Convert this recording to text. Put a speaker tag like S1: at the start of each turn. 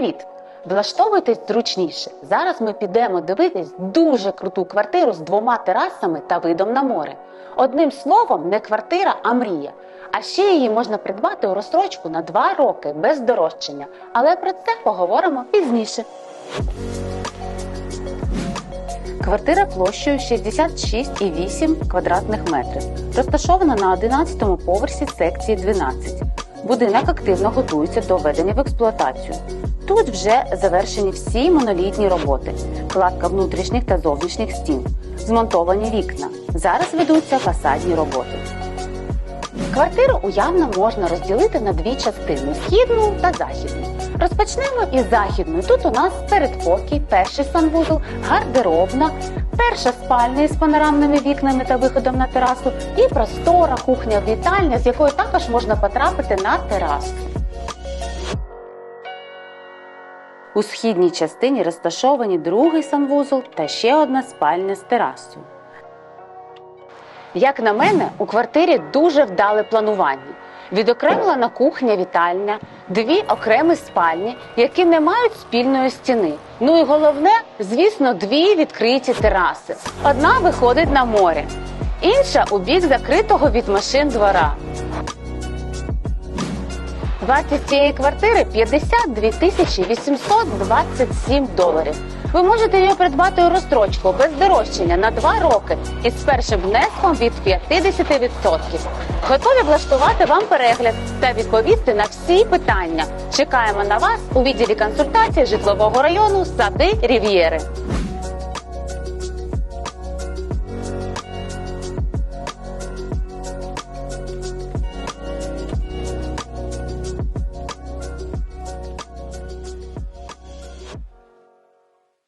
S1: Привіт! Влаштовуйтесь зручніше. Зараз ми підемо дивитись дуже круту квартиру з двома терасами та видом на море. Одним словом, не квартира, а мрія. А ще її можна придбати у розстрочку на 2 роки без дорожчання. Але про це поговоримо пізніше. Квартира площею 66,8 квадратних метрів. Розташована на 11-му поверсі секції 12. Будинок активно готується до введення в експлуатацію. Тут вже завершені всі монолітні роботи, кладка внутрішніх та зовнішніх стін, змонтовані вікна. Зараз ведуться фасадні роботи. Квартиру уявно можна розділити на дві частини східну та західну. Розпочнемо із західної. Тут у нас передпокій, перший санвузол, гардеробна, перша спальня із панорамними вікнами та виходом на терасу і простора кухня вітальня, з якої також можна потрапити на терасу. У східній частині розташовані другий санвузол та ще одна спальня з терасою. Як на мене, у квартирі дуже вдале планування. Відокремлена кухня вітальня, дві окремі спальні, які не мають спільної стіни. Ну і головне, звісно, дві відкриті тераси. Одна виходить на море, інша у бік закритого від машин двора. Вартість цієї квартири 52 тисячі 827 доларів. Ви можете її придбати у розстрочку без дорожчання на 2 роки із першим внеском від 50%. Готові влаштувати вам перегляд та відповісти на всі питання. Чекаємо на вас у відділі консультації житлового району Сади Рів'єри.